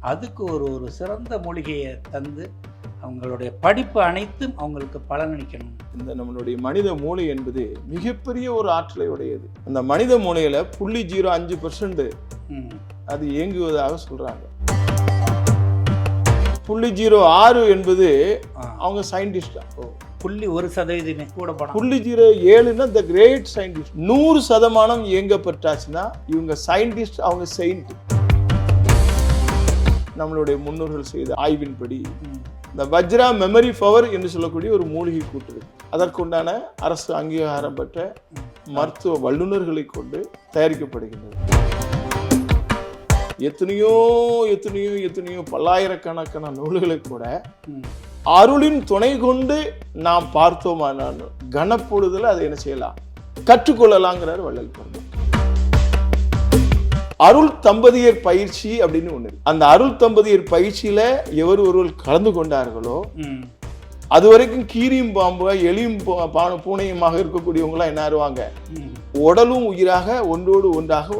அதுக்கு ஒரு ஒரு சிறந்த மூலிகையை தந்து அவங்களுடைய படிப்பு அனைத்தும் அவங்களுக்கு பலனளிக்கணும். இந்த நம்மளுடைய மனித மூளை என்பது மிகப்பெரிய ஒரு ஆற்றலை உடையது. அந்த மனித மூளையில புள்ளி ஜீரோ அஞ்சு பர்சன்ட். அது இயங்குவதாக சொல்றாங்க. புள்ளி ஜீரோ ஆறு என்பது. அவங்க சயின்டிஸ்டா புள்ளி ஒரு சதவீதமே கூட புள்ளி ஜீரோ ஏழுன்னா த கிரேட் சயின்டிஸ்ட் நூறு சதமானம் இயங்கப்பட்டாச்சுன்னா இவங்க சயின்டிஸ்ட் அவங்க செயின்ட் நம்மளுடைய முன்னோர்கள் செய்த ஆய்வின்படி இந்த வஜ்ரா மெமரி பவர் என்று சொல்லக்கூடிய ஒரு மூலிகை கூட்டு அதற்குண்டான அரசு அங்கீகாரம் பெற்ற மருத்துவ வல்லுநர்களை கொண்டு தயாரிக்கப்படுகின்றது. எத்தனையோ எத்தனையோ எத்தனையோ பல்லாயிரக்கணக்கான நூல்களை கூட அருளின் துணை கொண்டு நாம் பார்த்தோமானால் கனப்பொழுதில் அதை என்ன செய்யலாம்? கற்றுக்கொள்ளலாங்கிறார் வள்ளல் பெருமான் அருள் தம்பதியர் பயிற்சி அப்படின்னு ஒண்ணு அந்த அருள் தம்பதியர் பயிற்சியில எவர் ஒருவர் கலந்து கொண்டார்களோ. அது வரைக்கும் கீரியும் பாம்பு எலியும் பூனையுமாக இருக்கக்கூடியவங்களாம் என்ன ஆறுவாங்க. உடலும் உயிராக ஒன்றோடு ஒன்றாக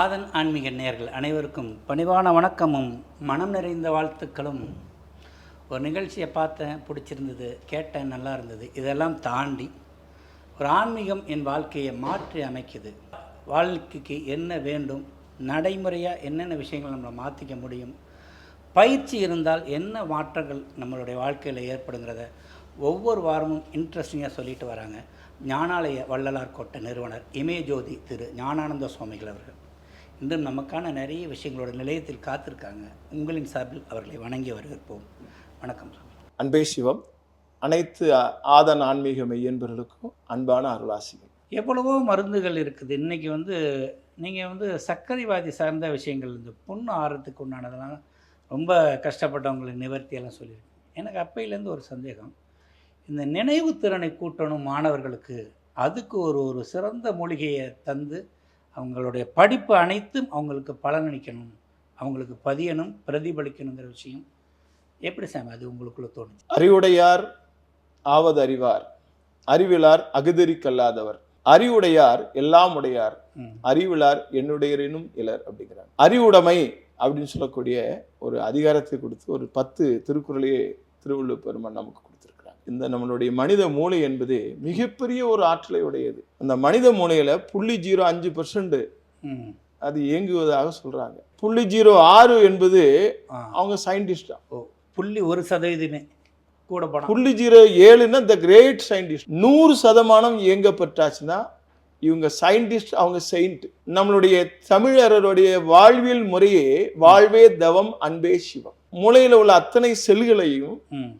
ஆதன் ஆன்மீக நேயர்கள் அனைவருக்கும் பணிவான வணக்கமும் மனம் நிறைந்த வாழ்த்துக்களும். ஒரு நிகழ்ச்சியை பார்த்தேன் பிடிச்சிருந்தது கேட்டேன் நல்லா இருந்தது. இதெல்லாம் தாண்டி ஒரு ஆன்மீகம் என் வாழ்க்கையை மாற்றி அமைக்குது. வாழ்க்கைக்கு என்ன வேண்டும்? நடைமுறையாக என்னென்ன விஷயங்கள் நம்மளை மாற்றிக்க முடியும்? பயிற்சி இருந்தால் என்ன மாற்றங்கள் நம்மளுடைய வாழ்க்கையில் ஏற்படுங்கிறத ஒவ்வொரு வாரமும் இன்ட்ரெஸ்டிங்காக சொல்லிட்டு வராங்க. ஞானாலய வள்ளலார் கோட்டை நிறுவனர் இமயஜோதி திரு ஞானானந்த சுவாமிகள் அவர்கள். இன்று நமக்கான நிறைய விஷயங்களோட நிலையத்தில் காத்திருக்காங்க. உங்களின் சார்பில் அவர்களை வணங்கி வரவேற்போம். வணக்கம் அன்பே சிவம். அனைத்து ஆதன் ஆன்மீக மெய்யன்பர்களுக்கும் அன்பான அருளாசிகள். எவ்வளவோ மருந்துகள் இருக்குது. இன்றைக்கி வந்து நீங்கள் வந்து சர்க்கரைவாதி சார்ந்த விஷயங்கள் இந்த புண்ணு ஆறதுக்கு உண்டானதெல்லாம் ரொம்ப கஷ்டப்பட்டவங்களுக்கு நிவர்த்தியெல்லாம் சொல்லியிருக்கேன் எனக்கு அப்பையிலேருந்து ஒரு சந்தேகம். இந்த நினைவு திறனை கூட்டணும் மாணவர்களுக்கு அதுக்கு ஒரு ஒரு சிறந்த மூலிகையை தந்து அவங்களுடைய படிப்பு அனைத்தும் அவங்களுக்கு பலனளிக்கணும் அவங்களுக்கு பதியணும் பிரதிபலிக்கணுங்கிற விஷயம் எப்படி சாமி அது உங்களுக்குள்ள தோணுச்சு? அறிவுடையார் ஆவது அறிவார் அறிவிலார் அகுதறி கல்லாதவர் அறிவுடையார் எல்லாம் உடையார். அறிவிலார் என்னுடையரினும் இலர் அப்படிங்கிறார் அறிவுடைமை அப்படின்னு சொல்லக்கூடிய ஒரு அதிகாரத்தை கொடுத்து ஒரு பத்து திருக்குறளையே திருவள்ளுவர் பெருமான் நமக்கு கொடுத்திருக்கிறார் இந்த நம்மளுடைய மனித மூளை என்பது மிகப்பெரிய ஒரு ஆற்றலை உடையது. அந்த மனித மூளையில புள்ளி ஜீரோ அஞ்சு பர்சன்ட் அது இயங்குவதாக சொல்றாங்க. புள்ளி ஜீரோ ஆறு என்பது அவங்க சயின்டிஸ்டா ஓ புள்ளி ஒரு சதவீதமே. கூட பணம் புள்ளி ஜீரோ ஏழுன்னா த கிரேட் சயின்டிஸ்ட் நூறு சதமானம் இயங்கப்பட்டாச்சுன்னா இவங்க சயின்டிஸ்ட் அவங்க செயின்ட் நம்மளுடைய தமிழர்களுடைய வாழ்வியல் முறையே வாழ்வே தவம் அன்பே சிவம். மூளையில உள்ள அத்தனை செல்களையும்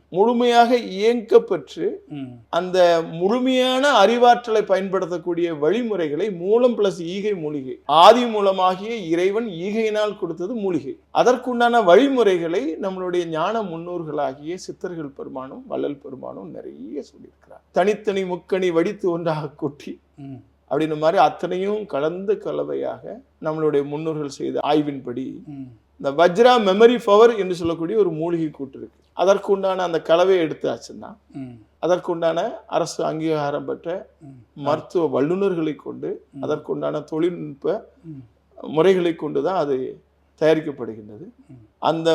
முழுமையாக இயக்கப்பெற்று ம். அந்த முழுமையான அறிவாற்றலை பயன்படுத்தக்கூடிய வழிமுறைகளை மூலம் பிளஸ் ஈகை மூலிகை. ஆதி மூலமாகிய இறைவன் ஈகையினால் கொடுத்தது மூலிகை. அதற்குண்டான வழிமுறைகளை நம்மளுடைய ஞான முன்னோர்களாகிய சித்தர்கள் பெருமானும் வள்ளல் பெருமானும் நிறைய சொல்லியிருக்கிறார். தனித்தனி முக்கணி வடித்து ஒன்றாக கொட்டி ம். அப்படின்னு மாதிரி அத்தனையும் கலந்த கலவையாக நம்மளுடைய முன்னோர்கள் செய்த ஆய்வின்படி இந்த வஜ்ரா மெமரி பவர் என்று சொல்லக்கூடிய ஒரு மூலிகை கூட்டு இருக்கு. அதற்குண்டான அந்த கலவையை எடுத்தாச்சுன்னா ம். அதற்குண்டான அரசு அங்கீகாரம் பெற்ற மருத்துவ வல்லுநர்களை கொண்டு. அதற்குண்டான தொழில்நுட்ப முறைகளை கொண்டு தான் அது தயாரிக்கப்படுகின்றது. அந்த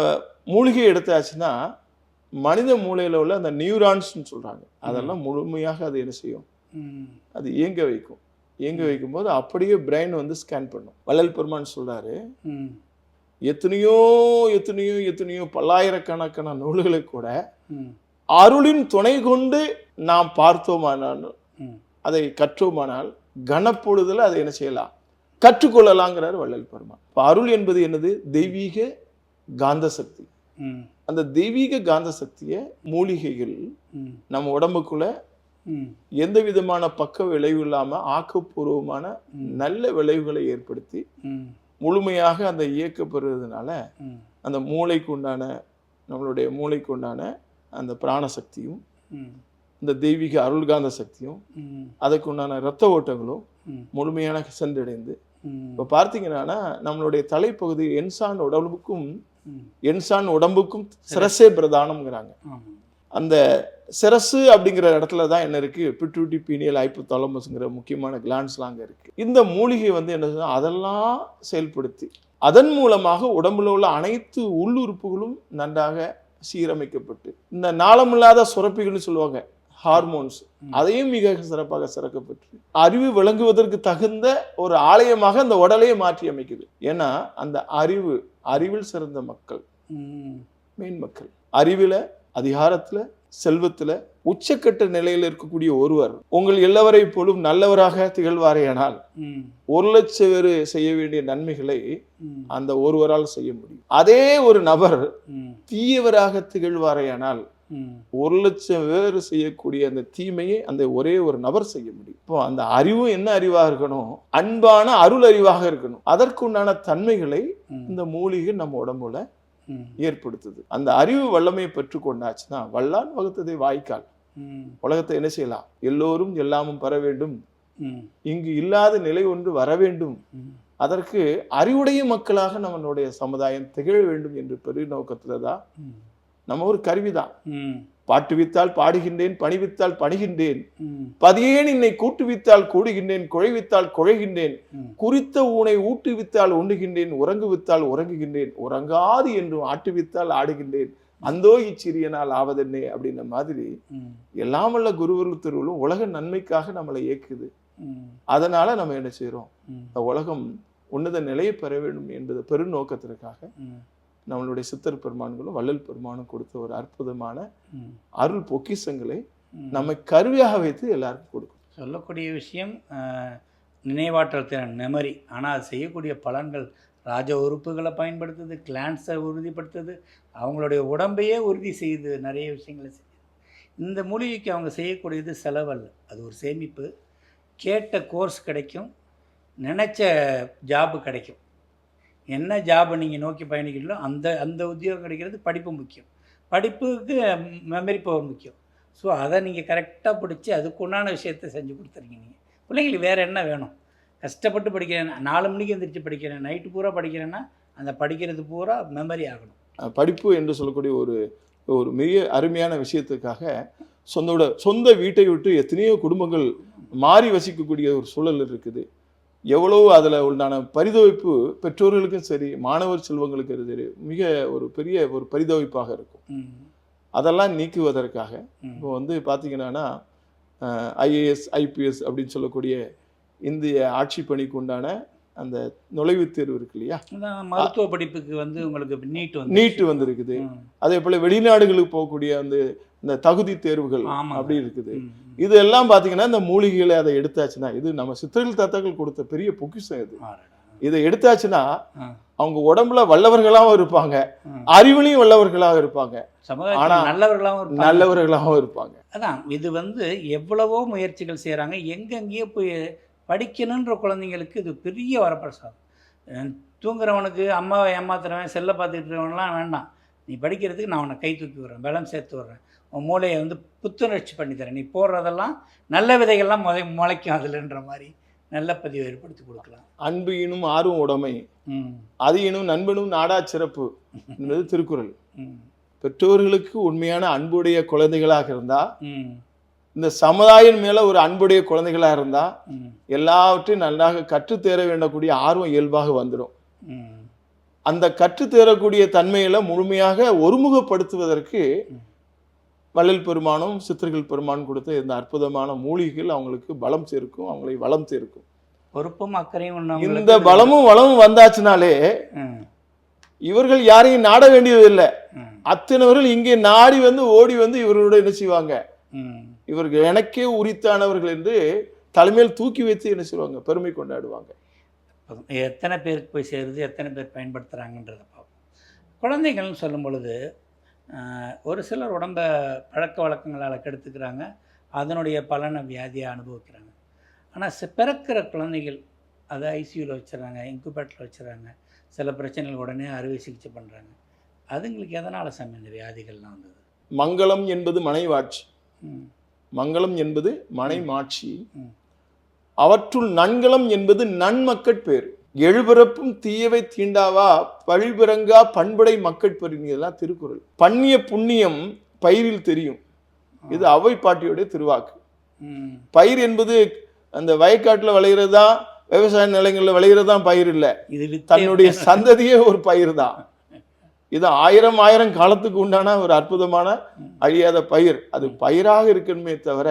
மூலிகை எடுத்தாச்சுன்னா மனித மூளையில உள்ள அந்த நியூரான்ஸ்னு சொல்றாங்க. அதெல்லாம் முழுமையாக அது என்ன செய்யும்? அது இயங்க வைக்கும். இயங்க வைக்கும்போது அப்படியே பிரெயின் வந்து ஸ்கேன் பண்ணும். வள்ளல் பெருமான் சொல்றாரு ம். எத்தனையோ எத்தனையோ எத்தனையோ பல்லாயிரக்கணக்கான நூல்களை கூட ம். அருளின் துணை கொண்டு நாம் பார்த்தோமானால் அதை கற்றோமானால் கனப்பொழுதுல அதை என்ன செய்யலாம்? கற்றுக்கொள்ளலாங்கிறார் வள்ளல் பெருமான். இப்ப அருள் என்பது என்னது? தெய்வீக காந்த சக்தி ம். அந்த தெய்வீக காந்த சக்தியை மூலிகைகள் ம். நம்ம உடம்புக்குள்ள ம். எந்த விதமான பக்க விளைவு இல்லாம ஆக்கப்பூர்வமான. நல்ல விளைவுகளை ஏற்படுத்தி ம். முழுமையாக அந்த இயக்கப்படுறதுனால அந்த மூளைக்கு உண்டான நம்மளுடைய மூளைக்கு உண்டான அந்த பிராண சக்தியும் ம். இந்த தெய்வீக அருள்காந்த சக்தியும் ம். அதுக்கு உண்டான இரத்த ஓட்டங்களும் முழுமையான சென்றடைந்து இப்போ பார்த்தீங்கன்னா நம்மளுடைய தலைப்பகுதி என்சான் உடம்புக்கும் என்சான் உடம்புக்கும் சிரசே பிரதானம்ங்கிறாங்க. அந்த சிரசு அப்படிங்கிற இடத்துல தான் என்ன இருக்கு? பிட்யூட்டி பீனியல் ஐப்போதாலமஸ்ங்கிற முக்கியமான கிளான்ஸ்லாம் அங்கே இருக்கு. இந்த மூலிகை வந்து என்ன? அதெல்லாம் செயல்படுத்தி அதன் மூலமாக உடம்புல உள்ள அனைத்து உள்ளுறுப்புகளும் நன்றாக சீரமைக்கப்பட்டு இந்த நாளமில்லாத சுரப்பிகள்னு சொல்லுவாங்க ஹார்மோன்ஸ். அதையும் மிக சிறப்பாக சிறக்கப்பட்டு அறிவு விளங்குவதற்கு தகுந்த ஒரு ஆலயமாக அந்த உடலையே மாற்றி அமைக்குது. ஏன்னா அந்த அறிவு அறிவில் சிறந்த மக்கள் மெயின் மக்கள். அறிவில அதிகாரத்துல செல்வத்துல உச்சக்கட்ட நிலையில் இருக்கக்கூடிய ஒருவர் உங்கள் எல்லாவரை போலும் நல்லவராக திகழ்வாரேயானால் ம், ஒரு லட்சம் பேர் செய்ய வேண்டிய நன்மைகளை அந்த ஒருவரால் செய்ய முடியும். அதே ஒரு நபர் தீயவராக திகழ்வாரேயானால் ஒரு லட்சம் பேர் செய்யக்கூடிய அந்த தீமையை அந்த ஒரே ஒரு நபர் செய்ய முடியும். இப்போ அந்த அறிவும் என்ன அறிவாக இருக்கணும்? அன்பான அருள் அறிவாக இருக்கணும். அதற்குண்டான தன்மைகளை இந்த மூலிகை நம்ம உடம்புல ஏற்படுத்துது. அந்த அறிவு வல்லமையை பெற்றுக்கொண்டாச்சுன்னா வல்லான் வகுத்ததை வாய்க்கால். உலகத்தை என்ன செய்யலாம்? எல்லோரும் எல்லாமும் பெற வேண்டும். இங்கு இல்லாத நிலை ஒன்று வர வேண்டும். அதற்கு அறிவுடைய மக்களாக நம்மளுடைய சமுதாயம் திகழ வேண்டும் என்று பெரு நோக்கத்துல தான் நம்ம ஒரு கருவிதான். பாட்டுவித்தால் பாடுகின்றேன் பணிவித்தால் பணிகின்றேன். பதியேன் என்னை கூட்டுவித்தால் கூடுகின்றேன் குழைவித்தால் குழைகின்றேன். குறித்த ஊனை ஊட்டுவித்தால் உண்டுகின்றேன் உறங்குவித்தால் உறங்குகின்றேன். உறங்காது என்றும் ஆட்டுவித்தால் ஆடுகின்றேன். அந்தோ இச்சிறியனால் ஆவதென்னே அப்படின்ன மாதிரி எல்லாம் வல்ல குருவருள் திருவள்ளும் உலக நன்மைக்காக நம்மளை இயக்குது. அதனால நம்ம என்ன செய்றோம்? ம், இந்த உலகம் உன்னத நிலையை பெற வேண்டும் என்பது பெருநோக்கத்திற்காக நம்மளுடைய சித்தர் பெருமான்களும் வள்ளல் பெருமானும் கொடுத்த ஒரு அற்புதமான அருள் பொக்கிஷங்களை ம். நம்மை கருவியாக வைத்து எல்லாருக்கும் கொடுக்கும். சொல்லக்கூடிய விஷயம் நினைவாற்றல் திறன் மெமரி ஆனால் அது செய்யக்கூடிய பலன்கள் ராஜ உறுப்புகளை பயன்படுத்துது கிளான்ஸை உறுதிப்படுத்துது அவங்களுடைய உடம்பையே உறுதி செய்யுது நிறைய விஷயங்களை செய்யுது. இந்த மூலிகைக்கு அவங்க செய்யக்கூடியது செலவல்ல. அது ஒரு சேமிப்பு. கேட்ட கோர்ஸ் கிடைக்கும். நினச்ச ஜாபு கிடைக்கும். என்ன ஜாபை நீங்கள் நோக்கி பயணிக்கிறீங்களோ அந்த அந்த உத்தியோகம் கிடைக்கிறது படிப்பு முக்கியம். படிப்புக்கு மெமரி பவர் முக்கியம். ஸோ அதை நீங்கள் கரெக்டாக பிடிச்சி அதுக்குண்டான விஷயத்தை செஞ்சு கொடுத்துருங்க நீங்கள் பிள்ளைங்களுக்கு வேறு என்ன வேணும்? கஷ்டப்பட்டு படிக்கிறேன் நாலு மணிக்கு எந்திரிச்சு படிக்கிறேன் நைட்டு பூரா படிக்கிறேன்னா அந்த படிக்கிறது பூரா மெமரி ஆகணும். படிப்பு என்று சொல்லக்கூடிய ஒரு ஒரு மிக அருமையான விஷயத்துக்காக சொந்தோட சொந்த வீட்டை விட்டு எத்தனையோ குடும்பங்கள் மாறி வசிக்கக்கூடிய ஒரு சூழல் இருக்குது. எவ்வளவு அதில் உண்டான பரிதவிப்பு பெற்றோர்களுக்கும் சரி மாணவர் செல்வங்களுக்கும் சரி மிக ஒரு பெரிய ஒரு பரிதவிப்பாக இருக்கும். அதெல்லாம் நீக்குவதற்காக இப்போ வந்து பார்த்தீங்கன்னா ஐஏஎஸ் ஐபிஎஸ் அப்படின்னு சொல்லக்கூடிய இந்திய ஆட்சி பணிக்கு உண்டான அந்த நுழைவுத் தேர்வு இருக்கு இல்லையா? மருத்துவ படிப்புக்கு வந்து உங்களுக்கு நீட் நீட்டு வந்திருக்குது. அதே போல வெளிநாடுகளுக்கு போகக்கூடிய அந்த இந்த தகுதி தேர்வுகள். அப்படி இருக்குது. இது எல்லாம் பாத்தீங்கன்னா இந்த மூலிகைகளை அதை எடுத்தாச்சுன்னா இது நம்ம சித்தர்கள் தத்தர்கள் கொடுத்த பெரிய பொக்கிஷம் இது. இதை எடுத்தாச்சுன்னா அவங்க உடம்புல வல்லவர்களாகவும் இருப்பாங்க. அறிவிலையும் வல்லவர்களாக இருப்பாங்க. சமுதாயத்தில் ஆனா- நல்லவர்களாகவும். நல்லவர்களாகவும் இருப்பாங்க. அதான் இது வந்து எவ்வளவோ முயற்சிகள் செய்கிறாங்க எங்கெங்கேயோ போய் படிக்கணுன்ற குழந்தைங்களுக்கு இது பெரிய வரப்பிரசாதம். தூங்குறவனுக்கு அம்மாவை ஏமாத்துறவன் செல்லை பார்த்துட்டு இருக்கவன்லாம் வேண்டாம். நீ படிக்கிறதுக்கு நான் உன்னை கை தூக்கி விடுறேன் பலம் சேர்த்து விட்றேன். மூளையை வந்து புத்துணர்ச்சி பண்ணி தரேன். நீ போடுறதெல்லாம் நல்ல விதைகள்லாம் முதை முளைக்கும் அதுலன்ற மாதிரி நல்ல பதிவை ஏற்படுத்தி கொடுக்கலாம். அன்பு இனும் ஆர்வம் உடைமை. அது இனும் நண்பனும் நாடா சிறப்பு என்பது திருக்குறள். பெற்றோர்களுக்கு உண்மையான அன்புடைய குழந்தைகளாக இருந்தா இந்த சமுதாயம் மேல ஒரு அன்புடைய குழந்தைகளாக இருந்தா எல்லாவற்றையும் நன்றாக கற்றுத்தேர வேண்டக்கூடிய ஆர்வம் இயல்பாக வந்துடும். அந்த கற்றுத்தேரக்கூடிய தன்மையில முழுமையாக ஒருமுகப்படுத்துவதற்கு. வள்ளல் பெருமானும் சித்தர்கள் பெருமான் கொடுத்த இந்த அற்புதமான மூலிகைகள் அவங்களுக்கு பலம் சேர்க்கும் அவங்களை வளம் சேர்க்கும். பொறுப்பும் அக்கறையும் இந்த பலமும் வளமும் வந்தாச்சுனாலே இவர்கள் யாரையும் நாட வேண்டியதில்லை ம். அத்தனைவர்கள் இங்கே நாடி வந்து ஓடி வந்து இவர்களோட என்ன செய்வாங்க? இவர்கள் எனக்கே உரித்தானவர்கள் என்று தலைமையில் தூக்கி வைத்து என்ன செய்வாங்க? பெருமை கொண்டாடுவாங்க. எத்தனை பேருக்கு போய் சேருது எத்தனை பேர் பயன்படுத்துகிறாங்கன்றதை பார்ப்போம். குழந்தைகள்னு சொல்லும் பொழுது ஒரு சிலர் உடம்ப பழக்க வழக்கங்களால் கெடுத்துக்கிறாங்க. அதனுடைய பலனை வியாதியை அனுபவிக்கிறாங்க. ஆனால் பிறக்கிற குழந்தைகள் அதை ஐசியூவில் வச்சுறாங்க இன்குபேட்டரில் வச்சுறாங்க. சில பிரச்சனைகள் உடனே அறுவை சிகிச்சை பண்ணுறாங்க அதுங்களுக்கு எதனால் சாமி இந்த வியாதிகள்லாம் வந்தது? மங்களம் என்பது மனைவாட்சி. மங்களம் என்பது மனை மாட்சி ம். அவற்றுள் நன்கலம் என்பது நன்மக்கட் பேர் எழுபிறப்பும் தீயவை தீண்டாவா? பழிபிறங்கா பண்படை மக்கட்பேர் இதெல்லாம் திருக்குறள். பண்ணிய புண்ணியம் பயிரில் தெரியும். இது அவை பாட்டியோட திருவாக்கு. பயிர் என்பது அந்த வயக்காட்டுல விளையிறது தான் விவசாய நிலங்களில் விளையிறது தான் பயிர் இல்லை. தன்னுடைய சந்ததியே ஒரு பயிர் தான். இது ஆயிரம் ஆயிரம் காலத்துக்கு உண்டான ஒரு அற்புதமான அழியாத பயிர். அது பயிராக இருக்கணுமே தவிர.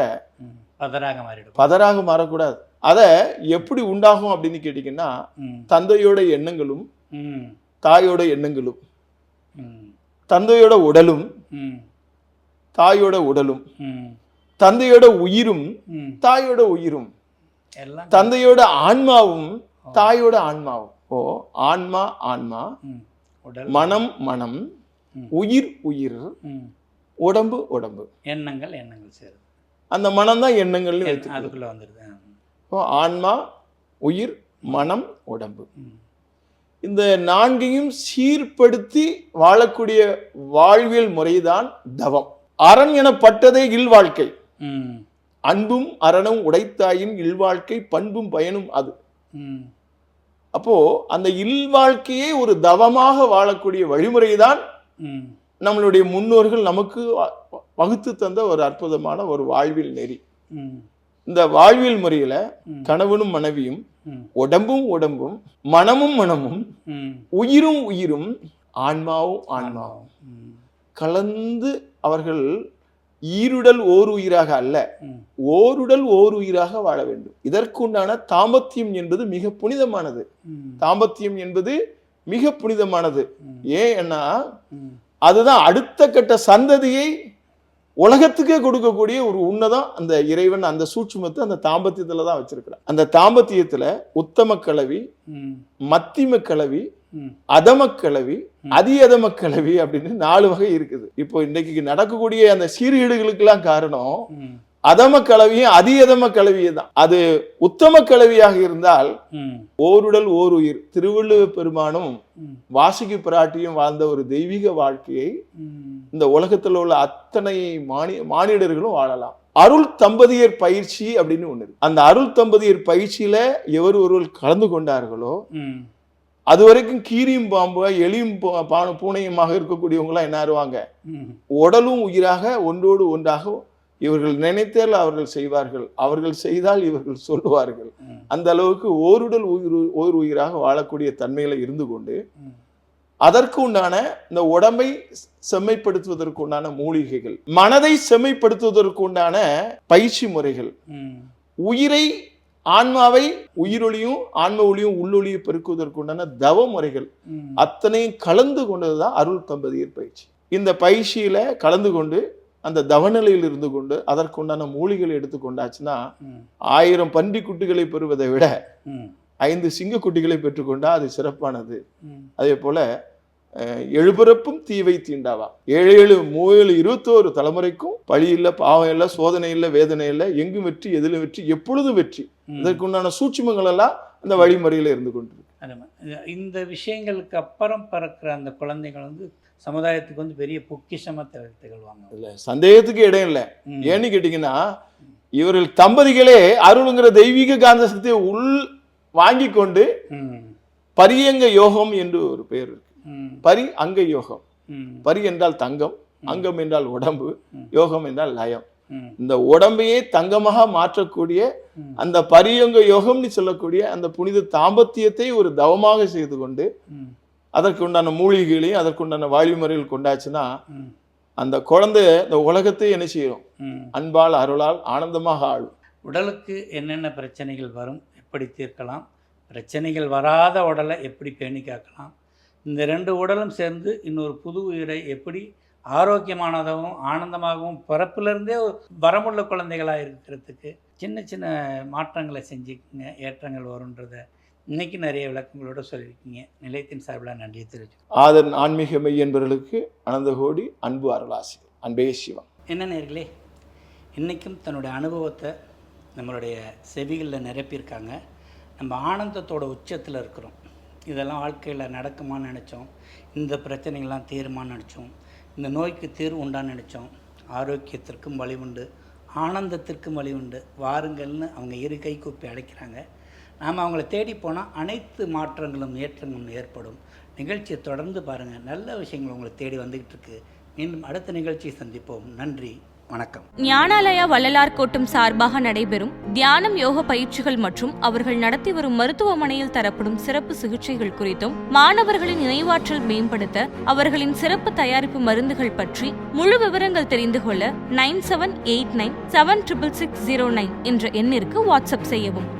பதராக மாறிடும்? பதராக மாறக்கூடாது. அதை எப்படி உண்டாகும் அப்படின்னு கேட்டிங்கன்னா தந்தையோட எண்ணங்களும் தாயோட எண்ணங்களும் தந்தையோட உடலும் தாயோட உடலும் தந்தையோட உயிரும் தாயோட உயிரும் எல்லாம் தந்தையோட ஆன்மாவும் தாயோட ஆன்மாவும். ஓ ஆன்மா ஆன்மா மனம் மனம். உயிர் உயிர் உடம்பு உடம்பு. எண்ணங்கள் எண்ணங்கள் சேருது. அந்த மனம் தான் எண்ணங்கள்னு எண்- வைத்துக்கணும் அதுக்குள்ள வந்துடுது ஓ, ஆன்மா உயிர் மனம் உடம்பு. இந்த நான்கையும் சீர்படுத்தி வாழக்கூடிய வாழ்வியல் முறைதான் தவம். அரண் எனப்பட்டதே இல்வாழ்க்கை. ம். அன்பும் அறனும் உடைத்தாயின் இல்வாழ்க்கை பண்பும் பயனும் அது. ம். அப்போ அந்த இல்வாழ்க்கையை ஒரு தவமாக வாழக்கூடிய வழிமுறைதான் ம். நம்மளுடைய முன்னோர்கள் நமக்கு வகுத்து தந்த ஒரு அற்புதமான ஒரு வாழ்வியல் நெறி. ம். இந்த வாழ்வியல் முறையில. கணவனும் மனைவியும் உடம்பும் உடம்பும் மனமும் மனமும் உயிரும் உயிரும் ஆன்மாவும் ஆன்மாவும். கலந்து அவர்கள் ஈருடல் ஓர் உயிராக அல்ல ஓருடல் ஓர் உயிராக வாழ வேண்டும். இதற்குண்டான தாம்பத்தியம் என்பது மிக புனிதமானது. தாம்பத்தியம் என்பது மிக புனிதமானது. ஏன்னா அதுதான் அடுத்த கட்ட சந்ததியை உலகத்துக்கே கொடுக்கக்கூடிய ஒரு உன்னதம் அந்த இறைவன் அந்த சூட்சுமத்தை அந்த தாம்பத்தியத்துல தான் வச்சிருக்கிறான் அந்த தாம்பத்தியத்துல உத்தம கலவி ம். மத்திம கலவி ம். அதம கலவி அதி அதம கலவி அப்படின்னு நாலு வகை இருக்குது. இப்போ இன்னைக்கு நடக்கக்கூடிய அந்த சீர்கேடுகளுக்கெல்லாம் காரணம் அதம கலவியும் அதி அதம கலவியும் தான். அது உத்தம கலவியாக இருந்தால் ஓருடல் ஓர் உயிர் திருவள்ளுவ பெருமானும் வாசுகி பிராட்டியும் வாழ்ந்த ஒரு தெய்வீக வாழ்க்கையை இந்த உலகத்தில் உள்ள அத்தனை மானி மானிடர்களும் வாழலாம். அருள் தம்பதியர் பயிற்சி அப்படின்னு ஒண்ணு இருக்கு. அந்த அருள் தம்பதியர் பயிற்சியில எவர் ஒருவர் கலந்து கொண்டார்களோ அது வரைக்கும் கீரியும் பாம்பு எலியும் பூனையுமாக இருக்கக்கூடியவங்களாம் என்ன ஆறுவாங்க? உடலும் உயிராக ஒன்றோடு ஒன்றாக இவர்கள் நினைத்தால் அவர்கள் செய்வார்கள் அவர்கள் செய்தால் இவர்கள் சொல்லுவார்கள். அந்த அளவுக்கு ஓருடல் உயிர் ஓர் உயிராக வாழக்கூடிய தன்மையில இருந்து கொண்டு. அதற்கு உண்டான இந்த உடம்பை செம்மைப்படுத்துவதற்கு உண்டான மூலிகைகள் மனதை செம்மைப்படுத்துவதற்கு உண்டான பயிற்சி முறைகள் உயிரை ஆன்மாவை உயிரொளியும் ஆன்ம ஒளியும் உள்ளொளியும் பெருக்குவதற்கு உண்டான தவ முறைகள் அத்தனையும் கலந்து கொண்டதுதான் அருள் தம்பதியர் பயிற்சி இந்த பயிற்சியில கலந்து கொண்டு அந்த தவநிலையில் இருந்து கொண்டு அதற்குண்டான மூலிகளை எடுத்துக்கொண்டாச்சுன்னா ஆயிரம் பன்றி குட்டிகளை பெறுவதை விட ஐந்து சிங்க குட்டிகளை பெற்றுக்கொண்டா அது சிறப்பானது. அதே போல எழுபிறப்பும் தீவை தீண்டாவா? ஏழு ஏழு மூவேழு இருபத்தோரு தலைமுறைக்கும் பழி இல்லை பாவம் இல்லை சோதனை இல்லை வேதனை இல்லை எங்கும் வெற்றி எதிலும் வெற்றி எப்பொழுதும் வெற்றி. இதற்குண்டான சூட்சுமங்கள் எல்லாம் அந்த வழிமுறையில இருந்து கொண்டிருக்கு. இது- இந்த விஷயங்களுக்கு அப்புறம் பிறக்கிற அந்த குழந்தைகள் வந்து சமுதாயத்துக்கு வந்து பெரிய பொக்கிஷமாக திக- திகழ்வாங்க. இல்ல சந்தேகத்துக்கு இடம் இல்லை. ஏன்னு கேட்டீங்கன்னா இவர்கள் தம்பதிகளே அருளுங்கிற தெய்வீக காந்த சக்தியை உள் வாங்கி கொண்டு பரியங்க யோகம் என்று ஒரு பெயர் இருக்கு. பரி அங்க யோகம். பரி என்றால் தங்கம் அங்கம் என்றால் உடம்பு. யோகம் என்றால் லயம். இந்த உடம்பையே தங்கமாக மாற்றக்கூடிய. அந்த பரியங்க யோகம்னு சொல்லக்கூடிய அந்த புனித தாம்பத்தியத்தை ஒரு தவமாக செய்து கொண்டு அதற்கு உண்டான மூலிகைகளையும் அதற்குண்டான வழிமுறைகள் கொண்டாச்சுன்னா அந்த குழந்தை இந்த உலகத்தை என்ன செய்யும்? அன்பால் அருளால் ஆனந்தமாக ஆளும். உடலுக்கு என்னென்ன பிரச்சனைகள் வரும் எப்படி தீர்க்கலாம்? பிரச்சனைகள் வராத உடலை எப்படி பேணி காக்கலாம்? இந்த ரெண்டு உடலும் சேர்ந்து இன்னொரு புது உயிரை எப்படி ஆரோக்கியமானதாகவும் ஆனந்தமாகவும் பிறப்பிலிருந்தே வரமுள்ள குழந்தைகளாக இருக்கிறதுக்கு சின்ன சின்ன மாற்றங்களை செஞ்சுக்கங்க ஏற்றங்கள் வரும்ன்றதை இன்னைக்கு நிறைய விளக்கங்களோட சொல்லியிருக்கீங்க. நிலையத்தின் சார்பில் நன்றியை தெரிவிச்சுக்கிறேன். ஆதன் ஆன்மீக மெய் என்பவர்களுக்கு அனந்த கோடி அன்பு அருளாசி அன்பே சிவம். என்ன நேர்களே இன்றைக்கும் தன்னுடைய அனுபவத்தை நம்மளுடைய செவிகளில் நிரப்பியிருக்காங்க. நம்ம ஆனந்தத்தோட உச்சத்தில் இருக்கிறோம். இதெல்லாம் வாழ்க்கையில் நடக்குமான்னு நினச்சோம். இந்த பிரச்சனைகள்லாம் தீருமான்னு நினச்சோம். இந்த நோய்க்கு தீர்வு உண்டான்னு நினச்சோம். ஆரோக்கியத்திற்கும் வழி உண்டு ஆனந்தத்திற்கும் வழி உண்டு வாருங்கள்னு அவங்க இரு கை கூப்பி அழைக்கிறாங்க. நாம் அவங்கள தேடி போனால் அனைத்து மாற்றங்களும் ஏற்றங்களும் ஏற்படும். நிகழ்ச்சியை தொடர்ந்து பாருங்கள் நல்ல விஷயங்கள் உங்களை தேடி வந்துக்கிட்டு இருக்கு. மீண்டும் அடுத்த நிகழ்ச்சியை சந்திப்போம். நன்றி. வணக்கம். ஞானாலயா வள்ளலார் கோட்டம் சார்பாக நடைபெறும் தியானம் யோக பயிற்சிகள் மற்றும் அவர்கள் நடத்தி வரும் மருத்துவமனையில் தரப்படும் சிறப்பு சிகிச்சைகள் குறித்தும் மாணவர்களின் நினைவாற்றல் மேம்படுத்த அவர்களின் சிறப்பு தயாரிப்பு மருந்துகள் பற்றி முழு விவரங்கள் தெரிந்து கொள்ள nine seven eight nine seven triple six zero nine என்ற எண்ணிற்கு வாட்ஸ்அப் செய்யவும்.